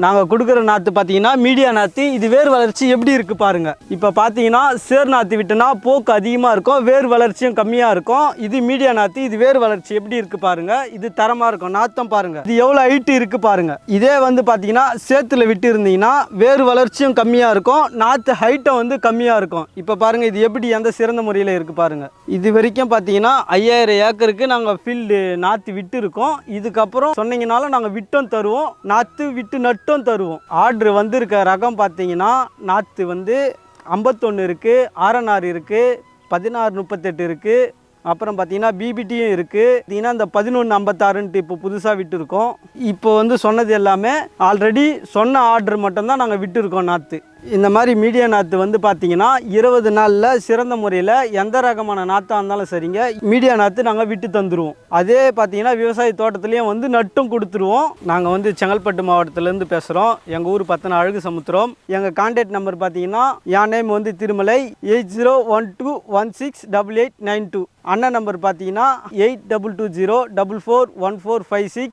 நாங்கள் கொடுக்குற நாற்று பார்த்தீங்கன்னா மீடியா நாற்று இது வேர் வளர்ச்சி எப்படி இருக்குது பாருங்கள் இப்போ பார்த்தீங்கன்னா சேர் நாற்று விட்டுனா போக்கு அதிகமாக இருக்கும் வேர் வளர்ச்சியும் கம்மியாக இருக்கும். இது மீடியா நாற்று இது வேர் வளர்ச்சி எப்படி இருக்குது பாருங்கள் இது தரமாக இருக்கும் நாத்தம் பாருங்கள் இது எவ்வளோ ஹைட்டு இருக்குது பாருங்கள் இதே வந்து பார்த்தீங்கன்னா சேத்துல விட்டு இருந்தீங்கன்னா வேர் வளர்ச்சியும் கம்மியாக இருக்கும் நாற்று ஹைட்டும் வந்து கம்மியாக இருக்கும். இப்போ பாருங்கள் இது எப்படி எந்த சிறந்த முறையில் இருக்குது பாருங்கள் இது வரைக்கும் பார்த்தீங்கன்னா ஐயாயிரம் ஏக்கருக்கு நாங்கள் ஃபீல்டு நாற்று விட்டு இருக்கோம். இதுக்கப்புறம் சொன்னீங்கனாலும் நாங்கள் விட்டும் தருவோம். நாற்று விட்டு மட்டும் தருவோம். ஆர்டர் வந்திருக்க ரகம் பார்த்தீங்கன்னா நாற்று வந்து ஐம்பத்தொன்று இருக்குது ஆர்என்ஆர் இருக்குது பதினாறு முப்பத்தெட்டு இருக்குது அப்புறம் பார்த்தீங்கன்னா பிபிடியும் இருக்குது பார்த்தீங்கன்னா இந்த பதினொன்று ஐம்பத்தாறுன்ட்டு இப்போ புதுசாக விட்டுருக்கோம். இப்போ வந்து சொன்னது எல்லாமே ஆல்ரெடி சொன்ன ஆர்டர் மட்டும்தான் நாங்கள் விட்டுருக்கோம் நாற்று இந்த மாதிரி மீடியா நாற்று வந்து பார்த்தீங்கன்னா இருபது நாளில் சிறந்த முறையில் எந்த ரகமான நாற்றாக இருந்தாலும் சரிங்க. மீடியா நாற்று நாங்கள் விட்டு தந்துடுவோம் அதே பார்த்தீங்கன்னா விவசாய தோட்டத்துலேயும் வந்து நட்டும் கொடுத்துருவோம். நாங்கள் வந்து செங்கல்பட்டு மாவட்டத்திலேருந்து பேசுகிறோம் எங்கள் ஊர் பத்தன அழகு சமுத்திரம். எங்கள் கான்டாக்ட் நம்பர் பார்த்தீங்கன்னா என் நேம் வந்து Tirumalai eight zero one two one six double eight nine two. அண்ணன் நம்பர் பார்த்தீங்கன்னா eight double two zero double four one four five six.